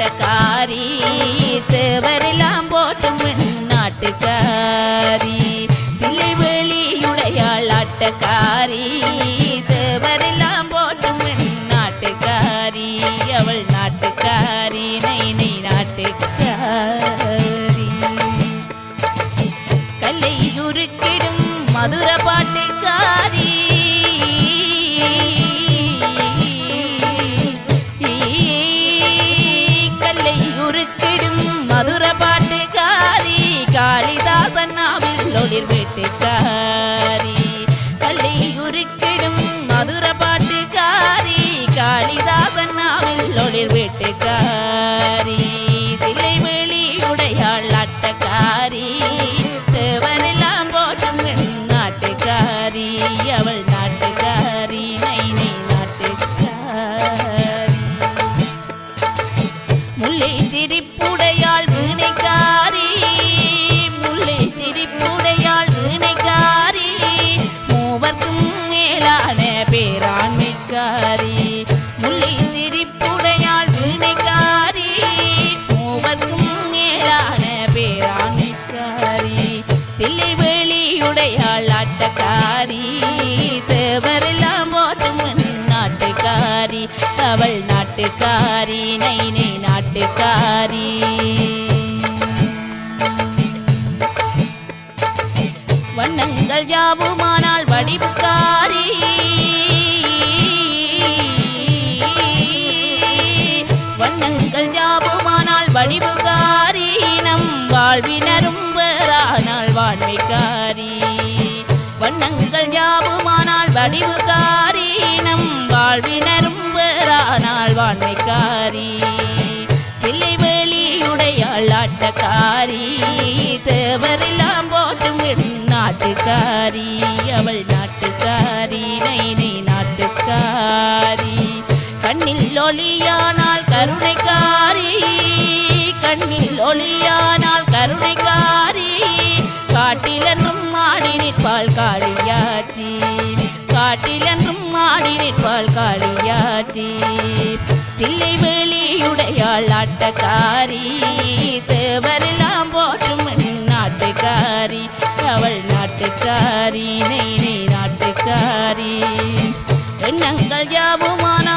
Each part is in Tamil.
ஆட்டக்காரி தேவரெல்லாம் போட்டும் நாட்டுக்காரி. தில்லை வெளியுடையாள் ஆட்டக்காரி தேவரெல்லாம் போட்டும் நாட்டுக்காரி. அவள் நாட்டுக்காரி நை நை நாட்டுக்காரி. கல்லை உருக்கிடும் மதுர பாட்டு மதுர பாட்டுக்காரி காளிதாசன் நாவில் ஒளிர் வீட்டுக்காரி. கல்லை உருக்கிடும் மதுர பாட்டுக்காரி காளிதாசன் நாவில் ஒளிர் வீட்டுக்காரி. தில்லை வெளியுடையாள் அட்டக்காரி தேவரெல்லாம் போட்டும் நாட்டுக்காரி. அவள் சிரிப்புடையாள் வீணைக்காரி. முல்லை சிரிப்புடையாள் வீணைக்காரி. மூவர்க்கும் மேலான பேராண்மைக்காரி முல்லை சிரிப்புடையாள் வீணைக்காரி. மூவர்க்கும் மேலான பேராண்மைக்காரி தில்லை வெளியுடையாள் ஆட்டக்காரி. தேவரெல்லாம் நாட்டுக்காரி நை நை நாட்டுக்காரி. வண்ணங்கள் யாவுமானால் வடிவுக்காரி. வண்ணங்கள் யாவுமானால் வடிவுக்காரி. நம் வாழ்வினரும் வேறானால் வாழ்மைக்காரி வண்ணங்கள் யாவுமானால் வடிவுக்காரி. நம் வாழ்வினரும் வேறானால் வாழ்மைக்காரி தில்லை வெளியுடையாள் ஆட்டக்காரி தேவரெல்லாம் போட்டும் நாட்டுக்காரி அவள் நாட்டுக்காரி நை நை நாட்டுக்காரி. கண்ணில் ஒளியானால் கருணைக்காரி கண்ணில் ஒளியானால் கருணைக்காரி காட்டிலென்றும் ஆடி நிற்பாள் காளியாச்சி காட்டிலென்றும் ஆடி நிற்பாள் காளியாச்சி தில்லை வெளியுடையாள் ஆட்டக்காரி தேவரெல்லாம் போற்றும் நாட்டுக்காரி அவள் நாட்டுக்காரி நெய் நெய் நாட்டுக்காரி. எண்ணங்கள் யாவுமானா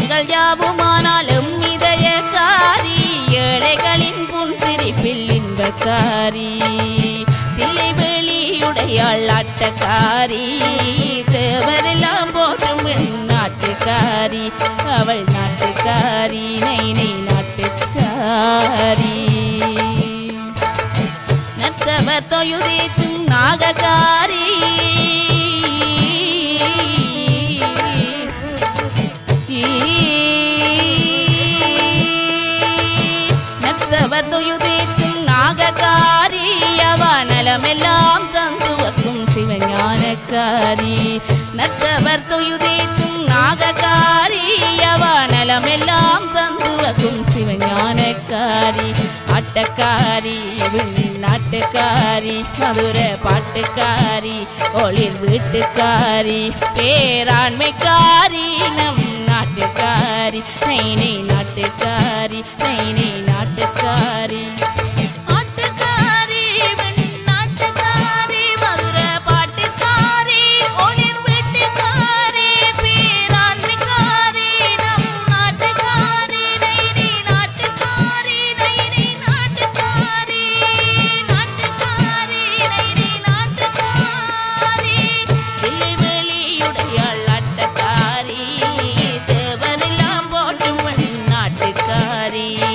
எண்ணங்கள் யாவுமானாலும் இதயக்காரி ஏழைகளின் புன்சிரிப்பில் இன்பக்காரி. தில்லை வெளியுடையாள் ஆட்டக்காரி தேவரெல்லாம் போற்றும் நாட்டுக்காரி. அவள் நாட்டுக்காரி நை நை நாட்டுக்காரி. நத்தவர் தொயுதேத்தும் நாகக்காரி. நாகக்காரி அவ நலமெல்லாம் தந்து வைக்கும் சிவஞானக்காரி. நத்தவர் தொயுதேத்தும் நாகக்காரி அவ நலமெல்லாம் தந்து வைக்கும் சிவஞானக்காரி. ஆட்டக்காரி நாட்டுக்காரி மதுர பாட்டுக்காரி ஒளிர் வீட்டுக்காரி பேராண்மைக்காரி நாட்டுக்காரி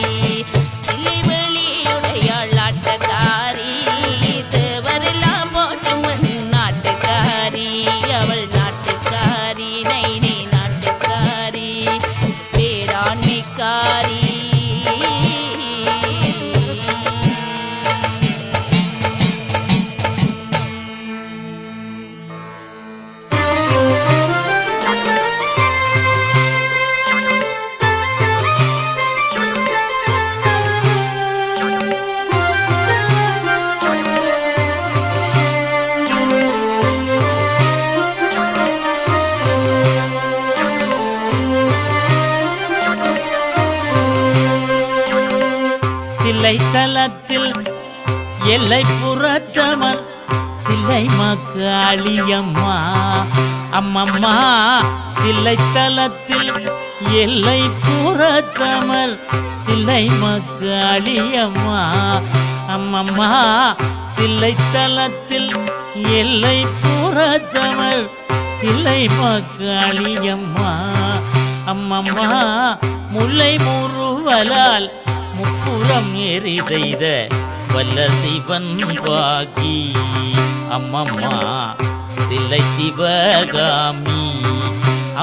தில்லைத்தலத்தில் எல்லை புறத்தவன் தில்லை மக்காளியம்மா அம்மம்மா தில்லைத்தலத்தில் எல்லை புறத்தமர் தில்லை மக்காளியம்மா அம்மம்மா தில்லைத்தலத்தில் எல்லை புறத்தமர் தில்லை மக்காளியம்மா அம்மம்மா முல்லை முருவலால் முப்புறம் ஏறி செய்த வல்ல சிவன் பாக்கி. அம்மம்மா தில்லை சிவகாமி.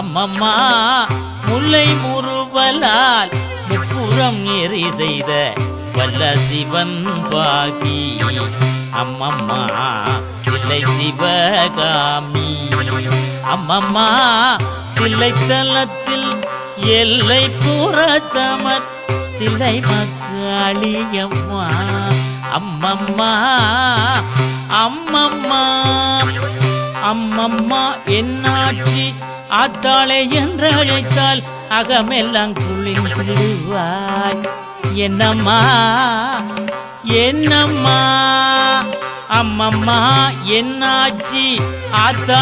அம்மம்மா முல்லை முருவலால் முப்புறம் ஏறி செய்த வல்ல சிவன் பாக்கி. அம்மம்மா தில்லை சிவகாமி. அம்மம்மா தில்லைத்தலத்தில் எல்லை புறத்தமர் தில்லை மக்காளியம்மா. அம்மம்மா அம்மம்மா அம்மம்மா என்னாட்சி ஆத்தாளை என்று அழைத்தால் அகமெல்லாம் குளிர்ந்திடுவாய். என்னம்மா என்னம்மா அம்மம்மா என்னாச்சி ஆத்தா